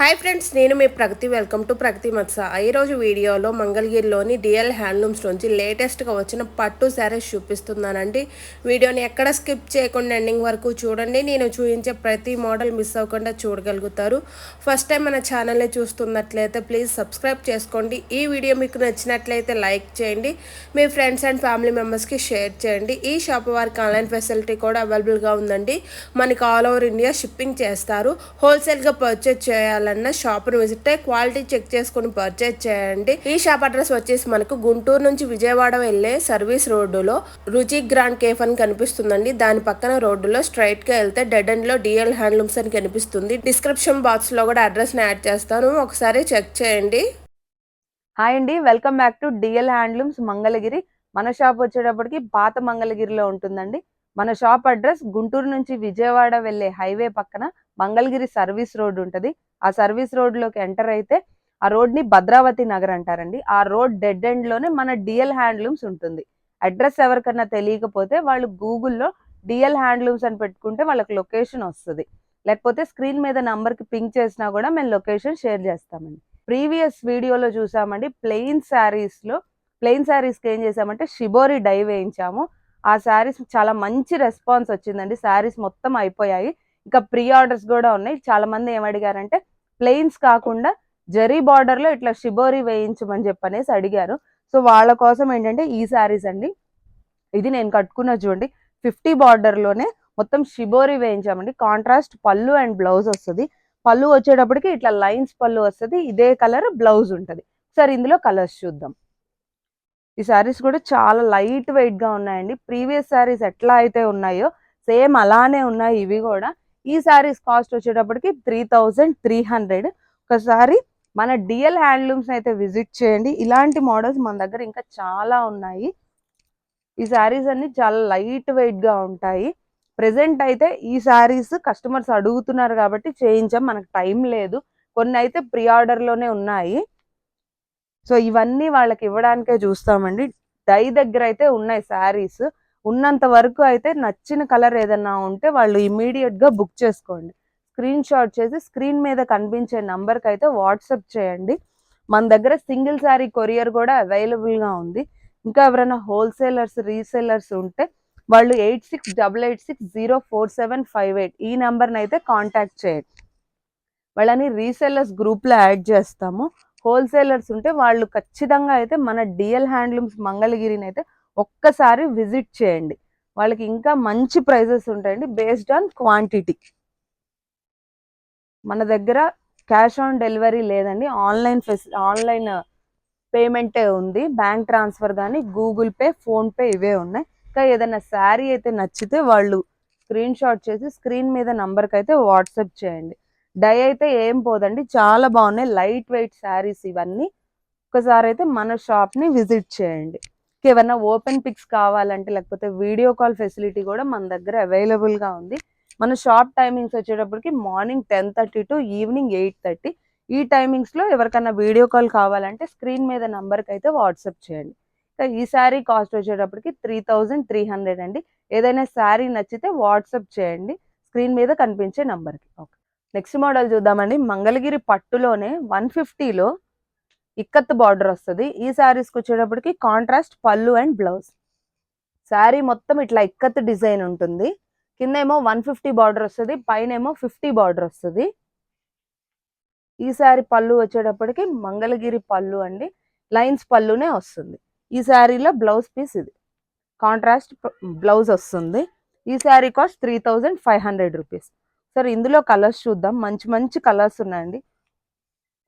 Hi friends నేను మీ ప్రగతి. Welcome to ప్రగతి మత్స. ఈరోజు వీడియోలో మంగళగిరిలోని డిఎల్ హ్యాండ్లూమ్స్ నుంచి లేటెస్ట్గా వచ్చిన పట్టు శారీస్ చూపిస్తున్నానండి. వీడియోని ఎక్కడ స్కిప్ చేయకుండా ఎండింగ్ వరకు చూడండి. నేను చూపించే ప్రతి మోడల్ మిస్ అవ్వకుండా చూడగలుగుతారు. ఫస్ట్ టైం మన ఛానల్ని చూస్తున్నట్లయితే ప్లీజ్ సబ్స్క్రైబ్ చేసుకోండి. ఈ వీడియో మీకు నచ్చినట్లయితే లైక్ చేయండి. మీ ఫ్రెండ్స్ అండ్ ఫ్యామిలీ మెంబర్స్కి షేర్ చేయండి. ఈ షాప్ వారికి ఆన్లైన్ ఫెసిలిటీ కూడా అవైలబుల్గా ఉందండి. మనకి ఆల్ ఓవర్ ఇండియా షిప్పింగ్ చేస్తారు. హోల్సేల్గా పర్చేజ్ చేయాలి షాప్ షాప్ను విజిట్ అయ్యి క్వాలిటీ చెక్ చేసుకుని పర్చేజ్ చేయండి. ఈ షాప్ అడ్రస్ వచ్చేసి మనకు గుంటూరు నుంచి విజయవాడ వెళ్ళే సర్వీస్ రోడ్డులో రుచి గ్రాండ్ కేఫ్ అని కనిపిస్తుందండి. దాని పక్కన రోడ్డులో స్ట్రైట్గా వెళ్తే డెడ్ అండ్లో డిఎల్ హ్యాండ్లూమ్స్ అని కనిపిస్తుంది. డిస్క్రిప్షన్ బాక్స్లో కూడా అడ్రస్ని యాడ్ చేస్తాను. ఒకసారి చెక్ చేయండి. హాయ్ అండి welcome back to DL handlooms Mangalagiri. మన షాప్ వచ్చేటప్పటికి పాత మంగళగిరిలో ఉంటుందండి. మన షాప్ అడ్రస్ గుంటూరు నుంచి విజయవాడ వెళ్ళే హైవే పక్కన మంగళగిరి సర్వీస్ రోడ్ ఉంటుంది. ఆ సర్వీస్ రోడ్లోకి ఎంటర్ అయితే ఆ రోడ్ని భద్రావతి నగర్ అంటారండి. ఆ రోడ్ డెడ్ ఎండ్లోనే మన డిఎల్ హ్యాండ్లూమ్స్ ఉంటుంది. అడ్రస్ ఎవరికన్నా తెలియకపోతే వాళ్ళు గూగుల్లో డిఎల్ హ్యాండ్లూమ్స్ అని పెట్టుకుంటే వాళ్ళకి లొకేషన్ వస్తుంది. లేకపోతే స్క్రీన్ మీద నంబర్కి పింక్ చేసినా కూడా మేము లొకేషన్ షేర్ చేస్తామండి. ప్రీవియస్ వీడియోలో చూసామండి ప్లెయిన్ శారీస్లో ప్లెయిన్ శారీస్కి ఏం చేసామంటే షిబోరి డై వేయించాము. ఆ శారీస్ చాలా మంచి రెస్పాన్స్ వచ్చిందండి. శారీస్ మొత్తం అయిపోయాయి. ఇంకా ప్రీ ఆర్డర్స్ కూడా ఉన్నాయి. చాలా మంది ఏమడిగారంటే ప్లెయిన్స్ కాకుండా జరీ బార్డర్లో ఇట్లా షిబోరి వేయించమని చెప్పనేసి అడిగారు. సో వాళ్ళ కోసం ఏంటంటే ఈ శారీస్ అండి. ఇది నేను కట్టుకున్న చూడండి ఫిఫ్టీ బార్డర్లోనే మొత్తం షిబోరి వేయించామండి. కాంట్రాస్ట్ పళ్ళు అండ్ బ్లౌజ్ వస్తుంది. పళ్ళు వచ్చేటప్పటికి ఇట్లా లైన్స్ పళ్ళు వస్తుంది. ఇదే కలర్ బ్లౌజ్ ఉంటుంది. సరే ఇందులో కలర్స్ చూద్దాం. ఈ శారీస్ కూడా చాలా లైట్ వెయిట్గా ఉన్నాయండి. ప్రీవియస్ శారీస్ ఎట్లా అయితే ఉన్నాయో సేమ్ అలానే ఉన్నాయి ఇవి కూడా. ఈ శారీస్ కాస్ట్ వచ్చేటప్పటికి త్రీ థౌజండ్ త్రీ హండ్రెడ్ ఒకసారి మన డిఎల్ హ్యాండ్లూమ్స్ అయితే విజిట్ చేయండి. ఇలాంటి మోడల్స్ మన దగ్గర ఇంకా చాలా ఉన్నాయి. ఈ శారీస్ అన్ని చాలా లైట్ వెయిట్గా ఉంటాయి. ప్రెసెంట్ అయితే ఈ శారీస్ కస్టమర్స్ అడుగుతున్నారు కాబట్టి చేయించాం మనకు టైం లేదు. కొన్ని అయితే ప్రీ ఆర్డర్లోనే ఉన్నాయి. సో ఇవన్నీ వాళ్ళకి ఇవ్వడానికే చూస్తామండి. డై దగ్గర అయితే ఉన్నాయి శారీస్ ఉన్నంత వరకు అయితే నచ్చిన కలర్ ఏదన్నా ఉంటే వాళ్ళు ఇమీడియట్గా బుక్ చేసుకోండి. స్క్రీన్ షాట్ చేసి స్క్రీన్ మీద కనిపించే నంబర్కి అయితే వాట్సాప్ చేయండి. మన దగ్గర సింగిల్ శారీ కొరియర్ కూడా అవైలబుల్గా ఉంది. ఇంకా ఎవరైనా హోల్సేలర్స్ రీసేలర్స్ ఉంటే వాళ్ళు eight six double eight six zero four seven five eight ఈ నెంబర్ని అయితే కాంటాక్ట్ చేయండి. వాళ్ళని రీసేలర్స్ గ్రూప్లో యాడ్ చేస్తాము. హోల్సేలర్స్ ఉంటే వాళ్ళు ఖచ్చితంగా అయితే మన డిఎల్ హ్యాండ్లూమ్స్ మంగళగిరిని అయితే ఒక్కసారి విజిట్ చేయండి. వాళ్ళకి ఇంకా మంచి ప్రైజెస్ ఉంటాయండి బేస్డ్ ఆన్ క్వాంటిటీ. మన దగ్గర క్యాష్ ఆన్ డెలివరీ లేదండి. ఆన్లైన్ ఫెసి ఆన్లైన్ పేమెంటే ఉంది. బ్యాంక్ ట్రాన్స్ఫర్ కానీ గూగుల్ పే ఫోన్పే ఇవే ఉన్నాయి. ఇంకా ఏదైనా శారీ అయితే నచ్చితే వాళ్ళు స్క్రీన్ షాట్ చేసి స్క్రీన్ మీద నంబర్కి అయితే వాట్సాప్ చేయండి. డై అయితే ఏం పోదండి. చాలా బాగున్నాయి. లైట్ వెయిట్ శారీస్ ఇవన్నీ. ఒకసారి అయితే మన షాప్ని విజిట్ చేయండి. ఏమన్నా ఓపెన్ పిక్స్ కావాలంటే లేకపోతే వీడియో కాల్ ఫెసిలిటీ కూడా మన దగ్గర అవైలబుల్గా ఉంది. మన షాప్ టైమింగ్స్ వచ్చేటప్పటికి morning ten thirty to evening eight thirty. ఈ టైమింగ్స్లో ఎవరికైనా వీడియో కాల్ కావాలంటే స్క్రీన్ మీద నెంబర్కి అయితే వాట్సాప్ చేయండి. ఈ శారీ కాస్ట్ వచ్చేటప్పటికి త్రీ థౌజండ్ త్రీ హండ్రెడ్ అండి. ఏదైనా శారీ నచ్చితే వాట్సాప్ చేయండి. స్క్రీన్ మీద కనిపించే నెంబర్కి. ఓకే. నెక్స్ట్ మోడల్ చూద్దామండి. మంగళగిరి పట్టులోనే వన్ ఫిఫ్టీలో ఇక్కత్ బార్డర్ వస్తుంది. ఈ శారీస్కి వచ్చేటప్పటికి కాంట్రాస్ట్ పళ్ళు అండ్ బ్లౌజ్ శారీ మొత్తం ఇట్లా ఇక్కత్ డిజైన్ ఉంటుంది. కింద ఏమో వన్ ఫిఫ్టీ బార్డర్ వస్తుంది పైన ఏమో ఫిఫ్టీ బార్డర్ వస్తుంది. ఈ శారీ పళ్ళు వచ్చేటప్పటికి మంగళగిరి పళ్ళు అండి లైన్స్ పళ్ళునే వస్తుంది. ఈ శారీలో బ్లౌజ్ పీస్ ఇది. కాంట్రాస్ట్ బ్లౌజ్ వస్తుంది. ఈ saree cost three thousand five hundred rupees సరే ఇందులో కలర్స్ చూద్దాం. మంచి మంచి కలర్స్ ఉన్నాయండి.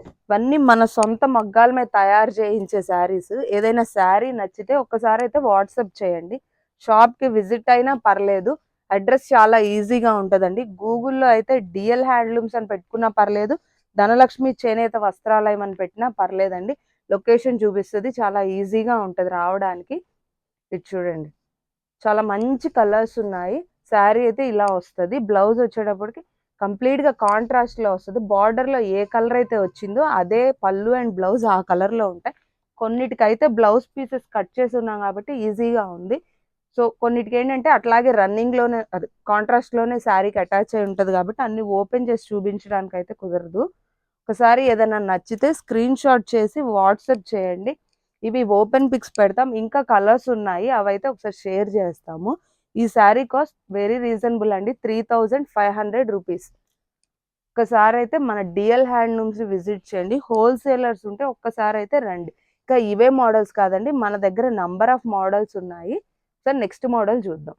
ఇవన్నీ మన సొంత మగ్గాల మీద తయారు చేయించే శారీస్. ఏదైనా శారీ నచ్చితే ఒక్కసారి అయితే వాట్సాప్ చేయండి. షాప్కి విజిట్ అయినా పర్లేదు. అడ్రస్ చాలా ఈజీగా ఉంటుందండి. గూగుల్లో అయితే డిఎల్ హ్యాండ్లూమ్స్ అని పెట్టుకున్నా పర్లేదు. ధనలక్ష్మి చేనేత వస్త్రాలయం అని పెట్టినా పర్లేదండి. లొకేషన్ చూపిస్తుంది. చాలా ఈజీగా ఉంటుంది రావడానికి. ఇది చూడండి. చాలా మంచి కలర్స్ ఉన్నాయి. శారీ అయితే ఇలా వస్తుంది. బ్లౌజ్ వచ్చేటప్పటికి కంప్లీట్గా కాంట్రాస్ట్లో వస్తుంది. బార్డర్లో ఏ కలర్ అయితే వచ్చిందో అదే పళ్ళు అండ్ బ్లౌజ్ ఆ కలర్లో ఉంటాయి. కొన్నిటికైతే బ్లౌజ్ పీసెస్ కట్ చేసి ఉన్నాం కాబట్టి ఈజీగా ఉంది. సో కొన్నిటికి ఏంటంటే అట్లాగే రన్నింగ్లోనే అది కాంట్రాస్ట్లోనే శారీకి అటాచ్ అయి ఉంటుంది కాబట్టి అన్ని ఓపెన్ చేసి చూపించడానికి అయితే కుదరదు. ఒకసారి ఏదైనా నచ్చితే స్క్రీన్ షాట్ చేసి వాట్సాప్ చేయండి. ఇవి ఓపెన్ పిక్స్ పెడతాం. ఇంకా కలర్స్ ఉన్నాయి. అవైతే ఒకసారి షేర్ చేస్తాము. ఈ శారీ కాస్ట్ వెరీ రీజనబుల్ అండి. Three thousand five hundred rupees ఒక్కసారి అయితే మన డిఎల్ హ్యాండ్లూమ్స్ విజిట్ చేయండి. హోల్సేలర్స్ ఉంటే ఒక్కసారి అయితే రండి. ఇంకా ఇవే మోడల్స్ కాదండి. మన దగ్గర నంబర్ ఆఫ్ మోడల్స్ ఉన్నాయి. సార్ నెక్స్ట్ మోడల్ చూద్దాం.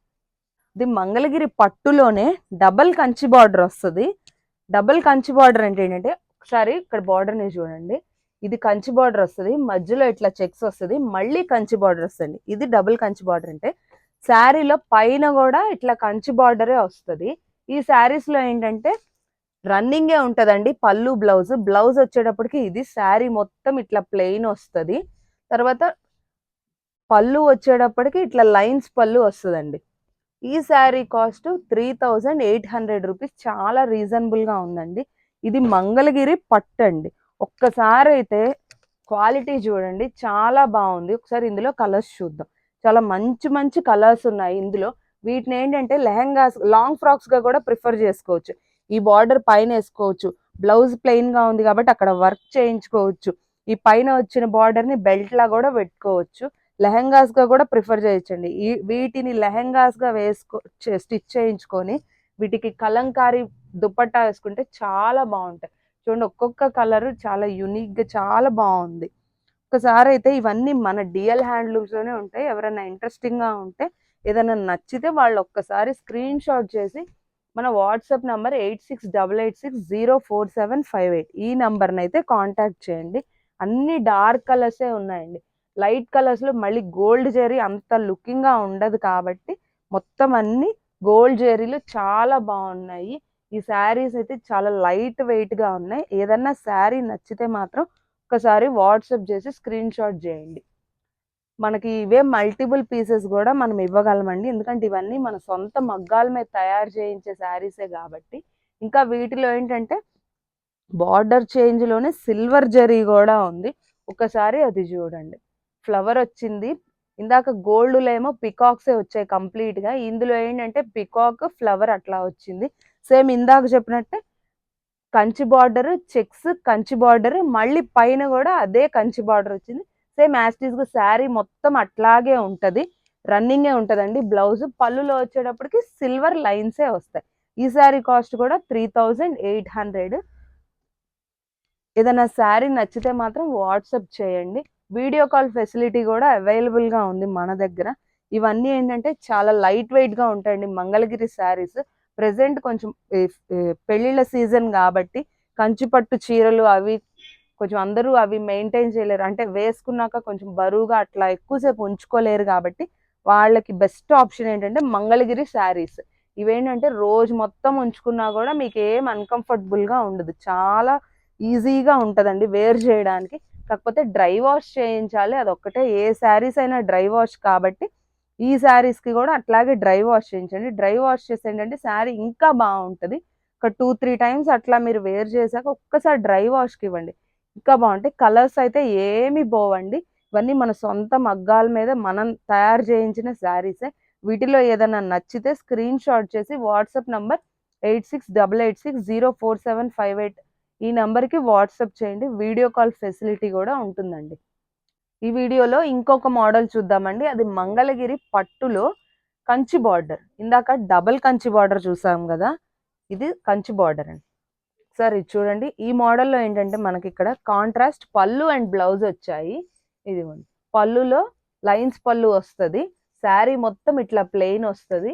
ఇది మంగళగిరి పట్టులోనే డబల్ కంచి బార్డర్ వస్తుంది. డబల్ కంచి బార్డర్ అంటే ఏంటంటే ఒకసారి ఇక్కడ బార్డర్ని చూడండి. ఇది కంచి బార్డర్ వస్తుంది. మధ్యలో ఇట్లా చెక్స్ వస్తుంది. మళ్ళీ కంచి బార్డర్ వస్తుంది. ఇది డబుల్ కంచి బార్డర్ అంటే శారీలో పైన కూడా ఇట్లా కంచి బార్డరే వస్తుంది. ఈ శారీస్లో ఏంటంటే రన్నింగే ఉంటుందండి పళ్ళు బ్లౌజ్ బ్లౌజ్ వచ్చేటప్పటికి ఇది శారీ మొత్తం ఇట్లా ప్లెయిన్ వస్తుంది. తర్వాత పళ్ళు వచ్చేటప్పటికి ఇట్లా లైన్స్ పళ్ళు వస్తుందండి. ఈ saree cost three thousand eight hundred rupees. చాలా రీజనబుల్గా ఉందండి. ఇది మంగళగిరి పట్టండి. ఒక్కసారి అయితే క్వాలిటీ చూడండి. చాలా బాగుంది. ఒకసారి ఇందులో కలర్స్ చూద్దాం. చాలా మంచి మంచి కలర్స్ ఉన్నాయి ఇందులో. వీటిని ఏంటంటే లెహంగాస్ లాంగ్ ఫ్రాక్స్గా కూడా ప్రిఫర్ చేసుకోవచ్చు. ఈ బార్డర్ పైన వేసుకోవచ్చు. బ్లౌజ్ ప్లెయిన్గా ఉంది కాబట్టి అక్కడ వర్క్ చేయించుకోవచ్చు. ఈ పైన వచ్చిన బార్డర్ని బెల్ట్ కూడా పెట్టుకోవచ్చు. లెహంగాస్గా కూడా ప్రిఫర్ చేయొచ్చండి. ఈ వీటిని లెహంగాస్గా వేసుకో స్టిచ్ చేయించుకొని వీటికి కలంకారీ దుప్పట్టా వేసుకుంటే చాలా బాగుంటాయి. చూడండి ఒక్కొక్క కలర్ చాలా యునిక్గా చాలా బాగుంది. ఒక్కసారి అయితే ఇవన్నీ మన డిఎల్ హ్యాండ్లూమ్స్లోనే ఉంటాయి. ఎవరైనా ఇంట్రెస్టింగ్గా ఉంటే ఏదైనా నచ్చితే వాళ్ళు ఒక్కసారి స్క్రీన్ షాట్ చేసి మన WhatsApp number eight six double eight six zero four seven five eight ఈ నెంబర్ని అయితే కాంటాక్ట్ చేయండి. అన్ని డార్క్ కలర్సే ఉన్నాయండి. లైట్ కలర్స్లో మళ్ళీ గోల్డ్ జెరీ అంత లుకింగ్గా ఉండదు కాబట్టి మొత్తం అన్ని గోల్డ్ జెరీలు చాలా బాగున్నాయి. ఈ శారీస్ అయితే చాలా లైట్ వెయిట్గా ఉన్నాయి. ఏదన్నా శారీ నచ్చితే మాత్రం ఒక్కసారి వాట్సాప్ చేసి స్క్రీన్ షాట్ చేయండి. మనకి ఇవే మల్టిపుల్ పీసెస్ కూడా మనం ఇవ్వగలమండి. ఎందుకంటే ఇవన్నీ మన సొంత మగ్గాల మీద తయారు చేయించే శారీసే కాబట్టి. ఇంకా వీటిలో ఏంటంటే బార్డర్ చేంజ్లోనే సిల్వర్ జరీ కూడా ఉంది. ఒకసారి అది చూడండి. ఫ్లవర్ వచ్చింది. ఇందాక గోల్డ్లో ఏమో పికాక్సే వచ్చాయి కంప్లీట్గా ఇందులో ఏంటంటే పికాక్ ఫ్లవర్ అట్లా వచ్చింది. సేమ్ ఇందాక చెప్పినట్టే Kanchi border checks Kanchi border మళ్ళీ పైన కూడా అదే కంచి బార్డర్ వచ్చింది. సేమ్ యాస్టీస్గా శారీ మొత్తం అట్లాగే ఉంటుంది. రన్నింగే ఉంటుందండి. బ్లౌజ్ పళ్ళులో వచ్చేటప్పటికి సిల్వర్ లైన్సే వస్తాయి. ఈ శారీ కాస్ట్ కూడా త్రీ థౌజండ్ ఎయిట్ హండ్రెడ్. ఏదైనా శారీ నచ్చితే మాత్రం వాట్సప్ చేయండి. వీడియో కాల్ ఫెసిలిటీ కూడా అవైలబుల్గా ఉంది మన దగ్గర. ఇవన్నీ ఏంటంటే చాలా లైట్ వెయిట్గా ఉంటాయండి మంగళగిరి శారీస్. ప్రెసెంట్ కొంచెం పెళ్ళిళ్ళ సీజన్ కాబట్టి కంచిపట్టు చీరలు అవి కొంచెం అందరూ అవి మెయింటైన్ చేయలేరు. అంటే వేసుకున్నాక కొంచెం బరువుగా అట్లా ఎక్కువసేపు ఉంచుకోలేరు కాబట్టి వాళ్ళకి బెస్ట్ ఆప్షన్ ఏంటంటే మంగళగిరి శారీస్. ఇవేంటంటే రోజు మొత్తం ఉంచుకున్నా కూడా మీకు ఏం అన్కంఫర్టబుల్గా ఉండదు. చాలా ఈజీగా ఉంటుందండి వేర్ చేయడానికి. కాకపోతే డ్రై వాష్ చేయించాలి. అదొక్కటే. ఏ శారీస్ అయినా డ్రై వాష్ కాబట్టి ఈ శారీస్కి కూడా అట్లాగే డ్రై వాష్ చేయించండి. డ్రై వాష్ చేసి ఏంటంటే శారీ ఇంకా బాగుంటుంది. ఒక టూ త్రీ టైమ్స్ అట్లా మీరు వేర్ చేశాక ఒక్కసారి డ్రై వాష్కి ఇవ్వండి. ఇంకా బాగుంటాయి. కలర్స్ అయితే ఏమి పోవండి. ఇవన్నీ మన సొంత మగ్గాల మీద మనం తయారు చేయించిన శారీసే వీటిలో ఏదైనా నచ్చితే స్క్రీన్ షాట్ చేసి WhatsApp number eight six double eight six zero four seven five eight ఈ నెంబర్కి వాట్సాప్ చేయండి. వీడియో కాల్ ఫెసిలిటీ కూడా ఉంటుందండి. ఈ వీడియోలో ఇంకొక మోడల్ చూద్దామండి. అది మంగళగిరి పట్టులో కంచి బార్డర్. ఇందాక డబల్ కంచి బార్డర్ చూసాం కదా? ఇది కంచి బార్డర్ అండి. సరే ఇది చూడండి. ఈ మోడల్లో ఏంటంటే మనకి ఇక్కడ కాంట్రాస్ట్ పళ్ళు అండ్ బ్లౌజ్ వచ్చాయి. ఇది పళ్ళులో లైన్స్ పళ్ళు వస్తుంది. శారీ మొత్తం ఇట్లా ప్లెయిన్ వస్తుంది.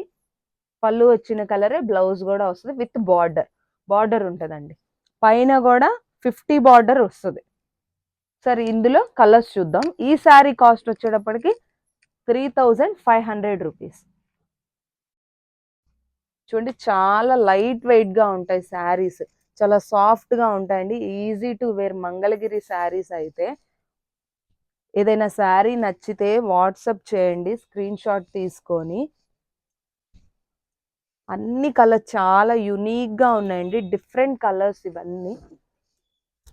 పళ్ళు వచ్చిన కలరే బ్లౌజ్ కూడా వస్తుంది విత్ బార్డర్. బార్డర్ ఉంటుందండి. పైన కూడా ఫిఫ్టీ బార్డర్ వస్తుంది. సరే ఇందులో కలర్స్ చూద్దాం. ఈ శారీ కాస్ట్ వచ్చేటప్పటికి three thousand five hundred rupees. చూడండి చాలా లైట్ వెయిట్గా ఉంటాయి శారీస్. చాలా సాఫ్ట్గా ఉంటాయండి. Easy to wear Mangalagiri sarees అయితే. ఏదైనా శారీ నచ్చితే వాట్సప్ చేయండి స్క్రీన్ షాట్ తీసుకొని. అన్ని కలర్స్ చాలా యునీక్గా ఉన్నాయండి. డిఫరెంట్ కలర్స్ ఇవన్నీ.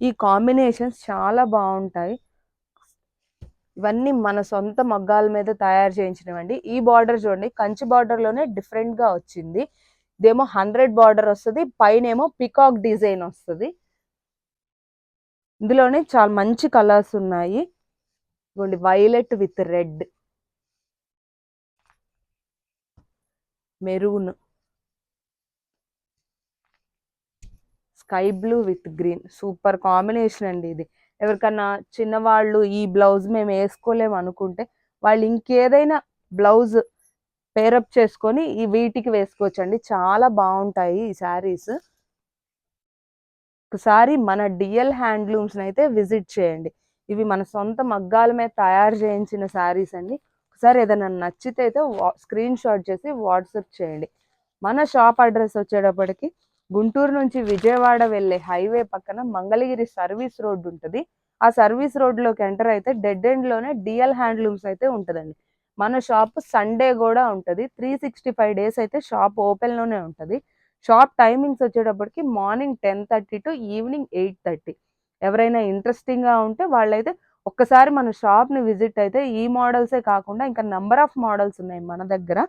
ఈ కాంబినేషన్స్ చాలా బాగుంటాయి. ఇవన్నీ మన సొంత మగ్గాల మీద తయారు చేయించినవండి. ఈ బార్డర్ చూడండి కంచి బార్డర్లోనే వచ్చింది. ఇదేమో హండ్రెడ్ బార్డర్ వస్తుంది పైన ఏమో పికాక్ డిజైన్ వస్తుంది. ఇందులోనే చాలా మంచి కలర్స్ ఉన్నాయి. ఇదిగోండి violet with red maroon. Sky blue with green. Super combination అండి ఇది. ఎవరికన్నా చిన్నవాళ్ళు ఈ బ్లౌజ్ మేము వేసుకోలేము అనుకుంటే వాళ్ళు ఇంకేదైనా బ్లౌజ్ పేరప్ చేసుకొని ఈ వీటికి వేసుకోవచ్చు అండి చాలా బాగుంటాయి ఈ శారీస్. ఒకసారి మన డిఎల్ హ్యాండ్లూమ్స్ని అయితే విజిట్ చేయండి. ఇవి మన సొంత మగ్గాల మీద తయారు చేయించిన శారీస్ అండి. ఒకసారి ఏదైనా నచ్చితే అయితే స్క్రీన్ షాట్ చేసి వాట్సాప్ చేయండి. మన షాప్ అడ్రస్ వచ్చేటప్పటికి గుంటూరు నుంచి విజయవాడ వెళ్ళే హైవే పక్కన మంగళగిరి సర్వీస్ రోడ్ ఉంటుంది. ఆ సర్వీస్ రోడ్లోకి ఎంటర్ అయితే డెడ్ ఎండ్లోనే డిఎల్ హ్యాండ్లూమ్స్ అయితే ఉంటుందండి. మన షాప్ సండే కూడా ఉంటుంది. త్రీ సిక్స్టీ ఫైవ్ డేస్ అయితే షాప్ ఓపెన్లోనే ఉంటుంది. షాప్ టైమింగ్స్ వచ్చేటప్పటికి morning ten thirty to evening eight thirty. ఎవరైనా ఇంట్రెస్టింగ్గా ఉంటే వాళ్ళైతే ఒక్కసారి మన షాప్ని విజిట్ అయితే ఈ మోడల్సే కాకుండా ఇంకా నెంబర్ ఆఫ్ మోడల్స్ ఉన్నాయి మన దగ్గర.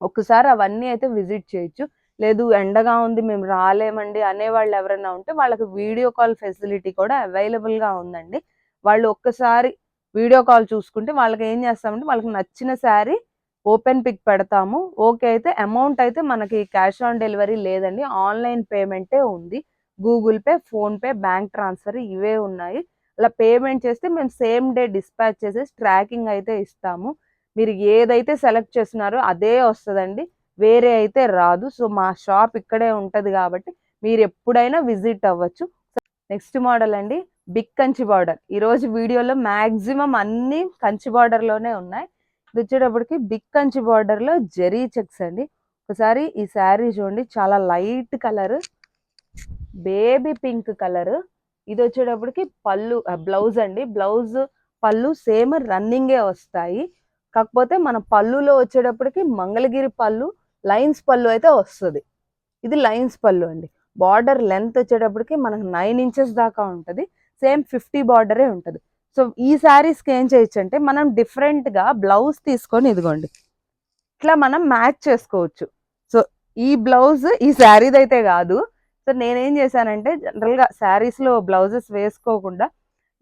ఒక్కసారి అవన్నీ అయితే విజిట్ చేయొచ్చు. లేదు ఎండగా ఉంది మేము రాలేమండి అనేవాళ్ళు ఎవరైనా ఉంటే వాళ్ళకి వీడియో కాల్ ఫెసిలిటీ కూడా అవైలబుల్గా ఉందండి. వాళ్ళు ఒక్కసారి వీడియో కాల్ చూసుకుంటే వాళ్ళకి ఏం చేస్తామంటే వాళ్ళకి నచ్చిన శారీ ఓపెన్ పిక్ పెడతాము. ఓకే అయితే అమౌంట్ అయితే మనకి క్యాష్ ఆన్ డెలివరీ లేదండి. ఆన్లైన్ పేమెంటే ఉంది. Google Pay PhonePe bank transfer ఇవే ఉన్నాయి. అలా పేమెంట్ చేస్తే మేము సేమ్ డే డిస్పాచ్ చేసేసి ట్రాకింగ్ అయితే ఇస్తాము. మీరు ఏదైతే సెలెక్ట్ చేస్తున్నారో అదే వస్తుందండి. వేరే అయితే రాదు. సో మా షాప్ ఇక్కడే ఉంటుంది కాబట్టి మీరు ఎప్పుడైనా విజిట్ అవ్వచ్చు. నెక్స్ట్ మోడల్ అండి బిగ్ కంచి బార్డర్. ఈరోజు వీడియోలో మ్యాక్సిమం అన్ని కంచి బార్డర్లోనే ఉన్నాయి. ఇది వచ్చేటప్పటికి బిగ్ కంచి బార్డర్లో జెరీ చెక్స్ అండి. ఒకసారి ఈ శారీ చూడండి చాలా light colour baby pink colour. ఇది వచ్చేటప్పటికి పళ్ళు బ్లౌజ్ అండి. బ్లౌజ్ పళ్ళు సేమ్ రన్నింగే వస్తాయి. కాకపోతే మన పళ్ళులో వచ్చేటప్పటికి మంగళగిరి పళ్ళు లైన్స్ పళ్ళు అయితే వస్తుంది. ఇది లైన్స్ పళ్ళు అండి. బార్డర్ లెంత్ వచ్చేటప్పటికి మనకు నైన్ ఇంచెస్ దాకా ఉంటుంది. సేమ్ ఫిఫ్టీ బార్డరే ఉంటుంది. సో ఈ శారీస్కి ఏం చేయొచ్చు అంటే మనం డిఫరెంట్గా బ్లౌజ్ తీసుకొని ఇదిగోండి. ఇట్లా మనం మ్యాచ్ చేసుకోవచ్చు. సో ఈ బ్లౌజ్ ఈ శారీది అయితే కాదు. సో నేనేం చేశానంటే జనరల్గా శారీస్లో బ్లౌజెస్ వేసుకోకుండా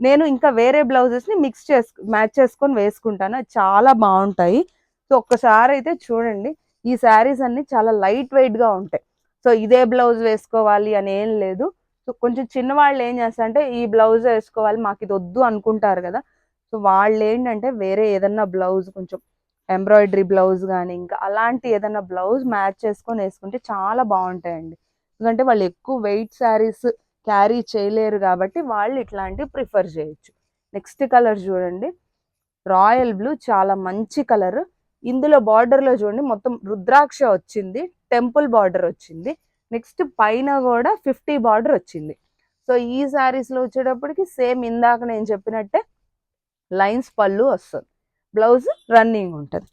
నేను ఇంకా వేరే బ్లౌజెస్ని మిక్స్ చేసు మ్యాచ్ చేసుకొని వేసుకుంటాను. చాలా బాగుంటాయి. సో ఒక్కసారి అయితే చూడండి. ఈ శారీస్ అన్ని చాలా లైట్ వెయిట్గా ఉంటాయి. సో ఇదే బ్లౌజ్ వేసుకోవాలి అని ఏం లేదు. సో కొంచెం చిన్నవాళ్ళు ఏం చేస్తారంటే ఈ బ్లౌజ్ వేసుకోవాలి మాకు ఇది వద్దు అనుకుంటారు కదా. సో వాళ్ళు ఏంటంటే వేరే ఏదన్నా బ్లౌజ్ కొంచెం ఎంబ్రాయిడరీ బ్లౌజ్ కానీ ఇంకా అలాంటి ఏదన్నా బ్లౌజ్ మ్యాచ్ చేసుకొని వేసుకుంటే చాలా బాగుంటాయండి. ఎందుకంటే వాళ్ళు ఎక్కువ వెయిట్ శారీస్ క్యారీ చేయలేరు కాబట్టి వాళ్ళు ఇట్లాంటివి ప్రిఫర్ చేయొచ్చు. నెక్స్ట్ కలర్ చూడండి. రాయల్ బ్లూ చాలా మంచి కలర్. ఇందులో బార్డర్లో చూడండి మొత్తం రుద్రాక్ష వచ్చింది టెంపుల్ బార్డర్ వచ్చింది. నెక్స్ట్ పైన కూడా ఫిఫ్టీ బార్డర్ వచ్చింది. సో ఈ శారీస్లో వచ్చేటప్పటికి సేమ్ ఇందాక నేను చెప్పినట్టే లైన్స్ పళ్ళు వస్తుంది. బ్లౌజ్ రన్నింగ్ ఉంటుంది.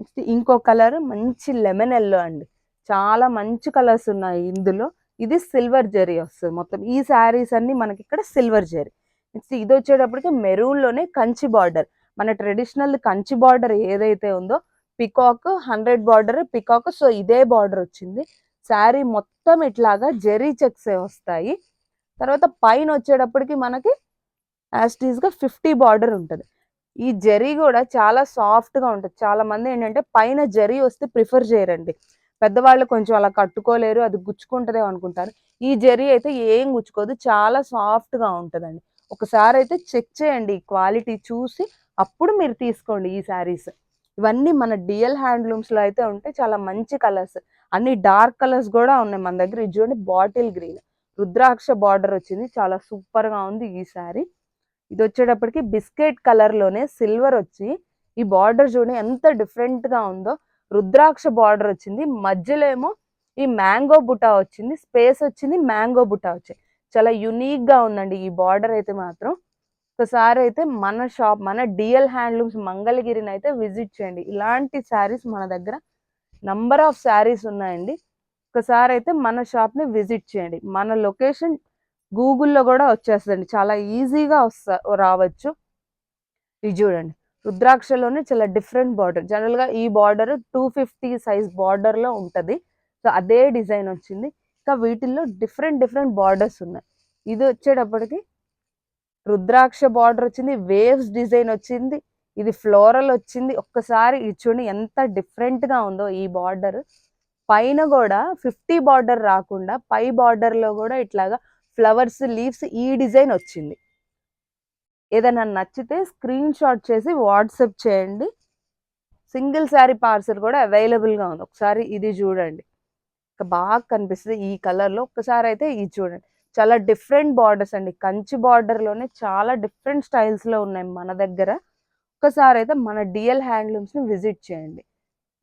నెక్స్ట్ ఇంకో కలర్ మంచి లెమన్ ఎల్లో అండి. చాలా మంచి కలర్స్ ఉన్నాయి ఇందులో. ఇది సిల్వర్ జరీ వస్తుంది మొత్తం. ఈ శారీస్ అన్ని మనకి ఇక్కడ సిల్వర్ జరీ నెక్స్ట్ ఇది వచ్చేటప్పటికి మెరూన్లోనే కంచి బార్డర్ మన ట్రెడిషనల్ కంచి బార్డర్ ఏదైతే ఉందో peacock hundred border peacock so ఇదే బార్డర్ వచ్చింది. శారీ మొత్తం ఇట్లాగా జెరీ చెక్స్ వస్తాయి. తర్వాత పైన వచ్చేటప్పటికి మనకి యాస్టీస్గా ఫిఫ్టీ బార్డర్ ఉంటుంది. ఈ జరీ కూడా చాలా సాఫ్ట్గా ఉంటుంది. చాలా మంది ఏంటంటే పైన జరీ వస్తే ప్రిఫర్ చేయరండి. పెద్దవాళ్ళు కొంచెం అలా కట్టుకోలేరు అది గుచ్చుకుంటుందేమో అనుకుంటారు. ఈ జరీ అయితే ఏం గుచ్చుకోదు చాలా సాఫ్ట్గా ఉంటుందండి. ఒకసారి అయితే చెక్ చేయండి ఈ క్వాలిటీ చూసి అప్పుడు మీరు తీసుకోండి ఈ శారీస్. ఇవన్నీ మన డిఎల్ హ్యాండ్లూమ్స్లో అయితే ఉంటాయి. చాలా మంచి కలర్స్. అన్ని డార్క్ కలర్స్ కూడా ఉన్నాయి మన దగ్గర. ఇది చూడండి బాటిల్ గ్రీన్. రుద్రాక్ష బార్డర్ వచ్చింది. చాలా సూపర్గా ఉంది ఈ శారీ. ఇది వచ్చేటప్పటికి బిస్కెట్ కలర్లోనే సిల్వర్ వచ్చి ఈ బార్డర్ చూడండి ఎంత డిఫరెంట్గా ఉందో. రుద్రాక్ష బార్డర్ వచ్చింది. మధ్యలో ఏమో ఈ మ్యాంగో బుటా వచ్చింది. స్పేస్ వచ్చింది మ్యాంగో బుటా వచ్చింది చాలా యునీక్గా ఉందండి ఈ బార్డర్ అయితే మాత్రం. ఒకసారి అయితే మన షాప్ మన డిఎల్ హ్యాండ్లూమ్స్ మంగళగిరిని అయితే విజిట్ చేయండి. ఇలాంటి శారీస్ మన దగ్గర నంబర్ ఆఫ్ శారీస్ ఉన్నాయండి. ఒకసారి అయితే మన షాప్ని విజిట్ చేయండి. మన లొకేషన్ గూగుల్లో కూడా వచ్చేస్తుందండి. చాలా ఈజీగా వస్తా రావచ్చు. ఇది చూడండి. రుద్రాక్షలోనే చాలా డిఫరెంట్ బార్డర్. జనరల్గా ఈ బార్డర్ టూ ఫిఫ్టీ సైజ్ బార్డర్లో ఉంటుంది. సో అదే డిజైన్ వచ్చింది. ఇంకా వీటిల్లో డిఫరెంట్ డిఫరెంట్ బార్డర్స్ ఉన్నాయి. ఇది వచ్చేటప్పటికి రుద్రాక్ష బార్డర్ వచ్చింది వేవ్స్ డిజైన్ వచ్చింది ఇది ఫ్లోరల్ వచ్చింది. ఒక్కసారి ఇది చూడండి ఎంత డిఫరెంట్గా గా ఉందో ఈ బార్డర్ పైన కూడా ఫిఫ్టీ బార్డర్ రాకుండా పై బార్డర్లో లో కూడా ఇట్లాగా ఫ్లవర్స్ లీవ్స్ ఈ డిజైన్ వచ్చింది. ఏదైనా నచ్చితే స్క్రీన్ షాట్ చేసి వాట్సాప్ చేయండి. సింగిల్ శారీ పార్సల్ కూడా అవైలబుల్గా గా ఉంది. ఒకసారి ఇది చూడండి. బాగా కనిపిస్తుంది ఈ కలర్లో. ఒక్కసారి అయితే ఇది చూడండి. చాలా డిఫరెంట్ బార్డర్స్ అండి. కంచి బార్డర్లోనే చాలా డిఫరెంట్ స్టైల్స్లో ఉన్నాయి మన దగ్గర. ఒక్కసారి అయితే మన డిఎల్ హ్యాండ్లూమ్స్ని విజిట్ చేయండి.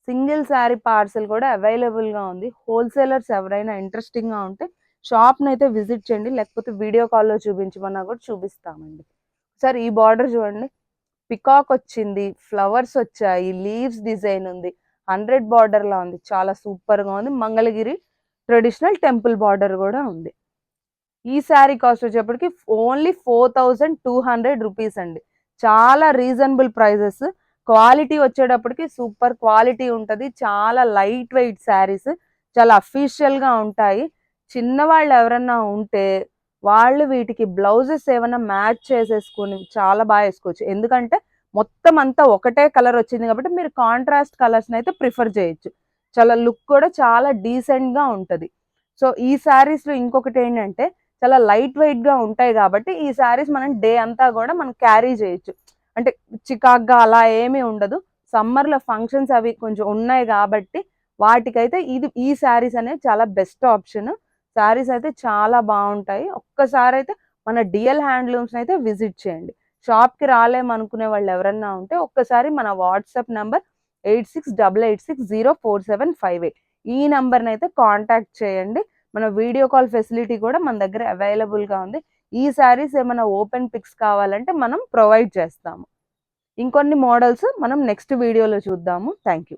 సింగిల్ శారీ పార్సల్ కూడా అవైలబుల్గా ఉంది. హోల్సేలర్స్ ఎవరైనా ఇంట్రెస్టింగ్గా ఉంటే షాప్ని అయితే విజిట్ చేయండి. లేకపోతే వీడియో కాల్లో చూపించమన్నా కూడా చూపిస్తామండి. సార్ ఈ బార్డర్ చూడండి. పికాక్ వచ్చింది ఫ్లవర్స్ వచ్చాయి లీవ్స్ డిజైన్ ఉంది. హండ్రెడ్ బార్డర్లా ఉంది. చాలా సూపర్గా ఉంది. మంగళగిరి ట్రెడిషనల్ టెంపుల్ బార్డర్ కూడా ఉంది. ఈ శారీ కాస్ట్ వచ్చేప్పటికి only four thousand two hundred rupees అండి. చాలా రీజనబుల్ ప్రైజెస్. క్వాలిటీ వచ్చేటప్పటికి సూపర్ క్వాలిటీ ఉంటుంది. చాలా లైట్ వెయిట్ శారీస్ చాలా అఫీషియల్గా ఉంటాయి. చిన్నవాళ్ళు ఎవరన్నా ఉంటే వాళ్ళు వీటికి బ్లౌజెస్ ఏమైనా మ్యాచ్ చేసేసుకుని చాలా బాగా వేసుకోవచ్చు. ఎందుకంటే మొత్తం అంతా ఒకటే కలర్ వచ్చింది కాబట్టి మీరు కాంట్రాస్ట్ కలర్స్ని అయితే ప్రిఫర్ చేయొచ్చు. చాలా లుక్ కూడా చాలా డీసెంట్గా ఉంటుంది. సో ఈ శారీస్లో ఇంకొకటి ఏంటంటే చాలా లైట్ వెయిట్గా ఉంటాయి కాబట్టి ఈ శారీస్ మనం డే అంతా కూడా మనం క్యారీ చేయొచ్చు. అంటే చికాగ్గా అలా ఏమీ ఉండదు. సమ్మర్లో ఫంక్షన్స్ అవి కొంచెం ఉన్నాయి కాబట్టి వాటికైతే ఇది ఈ శారీస్ అనేవి చాలా బెస్ట్ ఆప్షన్ శారీస్ అయితే చాలా బాగుంటాయి. ఒక్కసారి అయితే మన డిఎల్ హ్యాండ్లూమ్స్ని అయితే విజిట్ చేయండి. షాప్కి రాలేమనుకునే వాళ్ళు ఎవరన్నా ఉంటే ఒక్కసారి మన WhatsApp number eight six double eight six zero four seven five eight. ఈ నెంబర్ని అయితే కాంటాక్ట్ చేయండి. మన వీడియో కాల్ ఫెసిలిటీ కూడా మన దగ్గర అవైలబుల్గా గా ఉంది. ఈ శారీస్ ఏమైనా ఓపెన్ పిక్స్ కావాలంటే మనం ప్రొవైడ్ చేస్తాము. ఇంకొన్ని మోడల్స్ మనం నెక్స్ట్ వీడియోలో చూద్దాము. Thank you